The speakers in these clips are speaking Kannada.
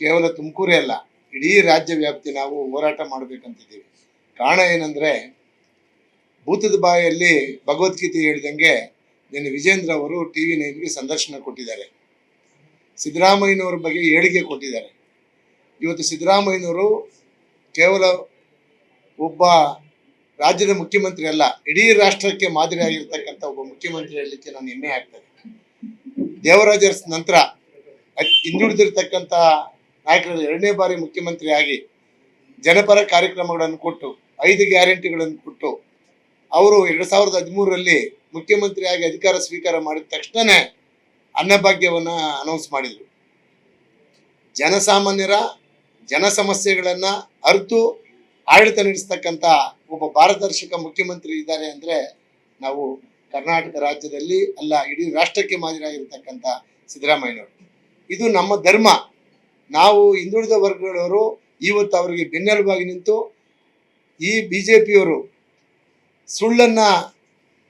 ಕೇವಲ ತುಮಕೂರೇ ಅಲ್ಲ, ಇಡೀ ರಾಜ್ಯ ವ್ಯಾಪ್ತಿ ನಾವು ಹೋರಾಟ ಮಾಡಬೇಕಂತಿದ್ದೀವಿ. ಕಾರಣ ಏನಂದ್ರೆ, ಭೂತದ ಬಾಯಲ್ಲಿ ಭಗವದ್ಗೀತೆ ಹೇಳಿದಂಗೆ ನಿನ್ನೆ ವಿಜೇಂದ್ರ ಅವರು ಟಿ ವಿ ನೈನ್ಗೆ ಸಂದರ್ಶನ ಕೊಟ್ಟಿದ್ದಾರೆ. ಸಿದ್ದರಾಮಯ್ಯನವ್ರ ಬಗ್ಗೆ ಹೇಳಿಕೆ ಕೊಟ್ಟಿದ್ದಾರೆ. ಇವತ್ತು ಸಿದ್ದರಾಮಯ್ಯನವರು ಕೇವಲ ಒಬ್ಬ ರಾಜ್ಯದ ಮುಖ್ಯಮಂತ್ರಿ ಅಲ್ಲ, ಇಡೀ ರಾಷ್ಟ್ರಕ್ಕೆ ಮಾದರಿಯಾಗಿರ್ತಕ್ಕಂಥ ಒಬ್ಬ ಮುಖ್ಯಮಂತ್ರಿ ಹೇಳಲಿಕ್ಕೆ ನಾನು ಹೆಮ್ಮೆ ಆಗ್ತದೆ. ದೇವರಾಜರ್ಸ್ ನಂತರ ಹಿಂದುಳಿದಿರ್ತಕ್ಕಂಥ ನಾಯಕರಲ್ಲಿ ಎರಡನೇ ಬಾರಿ ಮುಖ್ಯಮಂತ್ರಿಯಾಗಿ ಜನಪರ ಕಾರ್ಯಕ್ರಮಗಳನ್ನು ಕೊಟ್ಟು, ಐದು ಗ್ಯಾರಂಟಿಗಳನ್ನು ಕೊಟ್ಟು, ಅವರು ಎರಡು ಸಾವಿರದ ಹದಿಮೂರರಲ್ಲಿ ಮುಖ್ಯಮಂತ್ರಿಯಾಗಿ ಅಧಿಕಾರ ಸ್ವೀಕಾರ ಮಾಡಿದ ತಕ್ಷಣನೇ ಅನ್ನಭಾಗ್ಯವನ್ನ ಅನೌನ್ಸ್ ಮಾಡಿದರು. ಜನಸಾಮಾನ್ಯರ ಜನ ಸಮಸ್ಯೆಗಳನ್ನ ಅರಿತು ಆಡಳಿತ ನಡೆಸ್ತಕ್ಕಂಥ ಒಬ್ಬ ಪಾರದರ್ಶಕ ಮುಖ್ಯಮಂತ್ರಿ ಇದ್ದಾರೆ ಅಂದ್ರೆ ನಾವು ಕರ್ನಾಟಕ ರಾಜ್ಯದಲ್ಲಿ ಅಲ್ಲ, ಇಡೀ ರಾಷ್ಟ್ರಕ್ಕೆ ಮಾದರಿಯಾಗಿರ್ತಕ್ಕಂಥ ಸಿದ್ದರಾಮಯ್ಯನವರು. ಇದು ನಮ್ಮ ಧರ್ಮ. ನಾವು ಹಿಂದುಳಿದ ವರ್ಗಗಳವರು ಇವತ್ತು ಅವರಿಗೆ ಬೆನ್ನೆಲುಬಾಗಿ ನಿಂತು ಈ ಬಿ ಜೆ ಪಿಯವರು ಸುಳ್ಳನ್ನ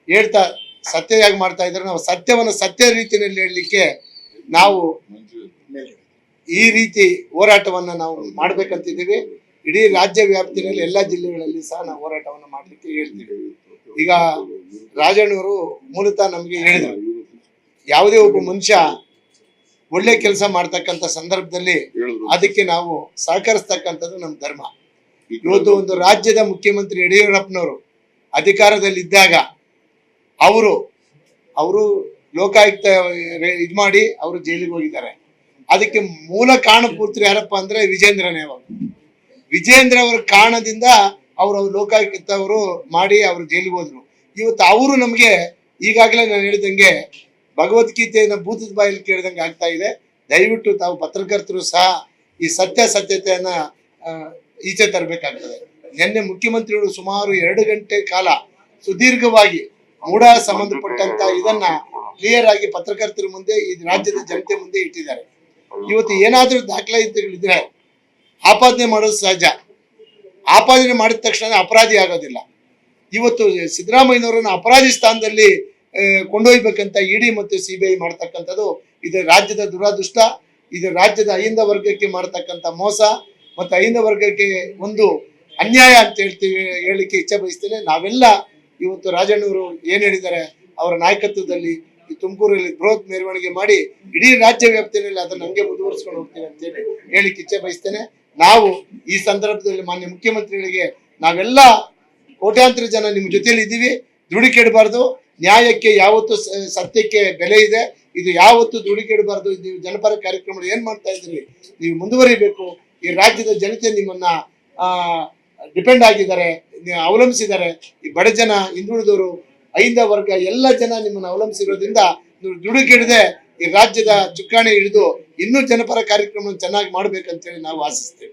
ಹೇಳ್ತಾ ಸತ್ಯವಾಗಿ ಮಾಡ್ತಾ ಇದ್ದಾರೆ. ನಾವು ಸತ್ಯವನ್ನು ಸತ್ಯ ರೀತಿಯಲ್ಲಿ ಹೇಳಲಿಕ್ಕೆ ನಾವು ಈ ರೀತಿ ಹೋರಾಟವನ್ನ ನಾವು ಮಾಡ್ಬೇಕಂತಿದ್ದೀವಿ. ಇಡೀ ರಾಜ್ಯ ವ್ಯಾಪ್ತಿನಲ್ಲಿ ಎಲ್ಲ ಜಿಲ್ಲೆಗಳಲ್ಲಿ ಸಹ ನಾವು ಹೋರಾಟವನ್ನು ಮಾಡಲಿಕ್ಕೆ ಹೇಳ್ತೀವಿ. ಈಗ ರಾಜಣ್ಣವರು ಮೂಲತಃ ನಮಗೆ ಹೇಳಿದರು, ಯಾವುದೇ ಒಬ್ಬ ಮನುಷ್ಯ ಒಳ್ಳೆ ಕೆಲಸ ಮಾಡ್ತಕ್ಕಂಥ ಸಂದರ್ಭದಲ್ಲಿ ಅದಕ್ಕೆ ನಾವು ಸಹಕರಿಸ್ತಕ್ಕಂಥದ್ದು ನಮ್ಮ ಧರ್ಮ. ಇವತ್ತು ಒಂದು ರಾಜ್ಯದ ಮುಖ್ಯಮಂತ್ರಿ ಯಡಿಯೂರಪ್ಪನವರು ಅಧಿಕಾರದಲ್ಲಿದ್ದಾಗ ಅವರು ಅವರು ಲೋಕಾಯುಕ್ತ ಇದು ಮಾಡಿ ಅವರು ಜೈಲಿಗೆ ಹೋಗಿದ್ದಾರೆ. ಅದಕ್ಕೆ ಮೂಲ ಕಾರಣ ಪೂರ್ತಿ ಯಾರಪ್ಪ ಅಂದ್ರೆ ವಿಜೇಂದ್ರನೇ ಅವರು. ವಿಜೇಂದ್ರ ಅವರ ಕಾರಣದಿಂದ ಅವರು ಲೋಕಾಯುಕ್ತ ಅವರು ಮಾಡಿ ಅವರು ಜೈಲಿಗೆ ಹೋದ್ರು. ಇವತ್ತು ಅವರು ನಮಗೆ ಈಗಾಗಲೇ ನಾನು ಹೇಳಿದಂಗೆ ಭಗವದ್ಗೀತೆಯನ್ನು ಭೂತದ ಬಾಯಲ್ಲಿ ಕೇಳಿದಂಗೆ ಆಗ್ತಾ ಇದೆ. ದಯವಿಟ್ಟು ತಾವು ಪತ್ರಕರ್ತರು ಸಹ ಈ ಸತ್ಯಾಸತ್ಯತೆಯನ್ನು ಈಚೆ ತರಬೇಕಾಗ್ತದೆ. ನಿನ್ನೆ ಮುಖ್ಯಮಂತ್ರಿಗಳು ಸುಮಾರು ಎರಡು ಗಂಟೆ ಕಾಲ ಸುದೀರ್ಘವಾಗಿ ಮೂಢ ಸಂಬಂಧಪಟ್ಟಂತ ಇದನ್ನ ಕ್ಲಿಯರ್ ಆಗಿ ಪತ್ರಕರ್ತರ ಮುಂದೆ ಈ ರಾಜ್ಯದ ಜನತೆ ಮುಂದೆ ಇಟ್ಟಿದ್ದಾರೆ. ಇವತ್ತು ಏನಾದ್ರೂ ದಾಖಲಾತಿಗಳಿದ್ರೆ ಆಪಾದನೆ ಮಾಡೋದು ಸಹಜ. ಆಪಾದನೆ ಮಾಡಿದ ತಕ್ಷಣ ಅಪರಾಧಿ ಆಗೋದಿಲ್ಲ. ಇವತ್ತು ಸಿದ್ದರಾಮಯ್ಯನವರನ್ನ ಅಪರಾಧಿ ಸ್ಥಾನದಲ್ಲಿ ಕೊಂಡೊಯ್ಬೇಕಂತ ಇಡಿ ಮತ್ತು ಸಿ ಬಿ ಐ ಮಾಡ್ತಕ್ಕಂಥದ್ದು. ಇದು ರಾಜ್ಯದ ದುರಾದೃಷ್ಟ. ಇದು ರಾಜ್ಯದ ಅಹಿಂದ ವರ್ಗಕ್ಕೆ ಮಾಡ್ತಕ್ಕಂಥ ಮೋಸ. ಮತ್ತು ಅಹಿಂದ ವರ್ಗಕ್ಕೆ ಒಂದು ಅನ್ಯಾಯ ಅಂತ ಹೇಳ್ತೀವಿ ಹೇಳಲಿಕ್ಕೆ ಇಚ್ಛೆ ಬಯಸ್ತೇನೆ. ನಾವೆಲ್ಲ ಇವತ್ತು ರಾಜಣ್ಣವರು ಏನು ಹೇಳಿದ್ದಾರೆ, ಅವರ ನಾಯಕತ್ವದಲ್ಲಿ ಈ ತುಮಕೂರಲ್ಲಿ ಬೃಹತ್ ಮೆರವಣಿಗೆ ಮಾಡಿ ಇಡೀ ರಾಜ್ಯ ವ್ಯಾಪ್ತಿಯಲ್ಲಿ ಅದನ್ನು ಹಂಗೆ ಮುಂದುವರಿಸ್ಕೊಂಡು ಹೋಗ್ತೀವಿ ಅಂತೇಳಿ ಹೇಳಿಕ್ಕೆ ಇಚ್ಛೆ ಬಯಸ್ತೇನೆ. ನಾವು ಈ ಸಂದರ್ಭದಲ್ಲಿ ಮಾನ್ಯ ಮುಖ್ಯಮಂತ್ರಿಗಳಿಗೆ ನಾವೆಲ್ಲ ಕೋಟ್ಯಾಂತರ ಜನ ನಿಮ್ಮ ಜೊತೆಯಲ್ಲಿ ಇದ್ದೀವಿ. ದುಡುಕಿಡಬಾರ್ದು ನ್ಯಾಯಕ್ಕೆ ಯಾವತ್ತು ಸತ್ಯಕ್ಕೆ ಬೆಲೆ ಇದೆ, ಇದು ಯಾವತ್ತು ದುಡುಕಿಡಬಾರ್ದು ನೀವು ಜನಪರ ಕಾರ್ಯಕ್ರಮ ಏನ್ ಮಾಡ್ತಾ ಇದ್ದೀರಿ, ನೀವು ಮುಂದುವರಿಬೇಕು, ಈ ರಾಜ್ಯದ ಜನತೆ ನಿಮ್ಮನ್ನ ಡಿಪೆಂಡ್ ಆಗಿದ್ದಾರೆ ಅವಲಂಬಿಸಿದ್ದಾರೆ, ಈ ಬಡ ಜನ, ಹಿಂದುಳಿದವರು, ಐಂದ ವರ್ಗ, ಎಲ್ಲ ಜನ ನಿಮ್ಮನ್ನ ಅವಲಂಬಿಸಿರೋದ್ರಿಂದ ನೀವು ದುಡುಕಿಡದೆ ಈ ರಾಜ್ಯದ ಚುಕ್ಕಾಣಿ ಹಿಡಿದು ಇನ್ನೂ ಜನಪರ ಕಾರ್ಯಕ್ರಮ ಚೆನ್ನಾಗಿ ಮಾಡ್ಬೇಕಂತೇಳಿ ನಾವು ಆಶಿಸ್ತೇವೆ.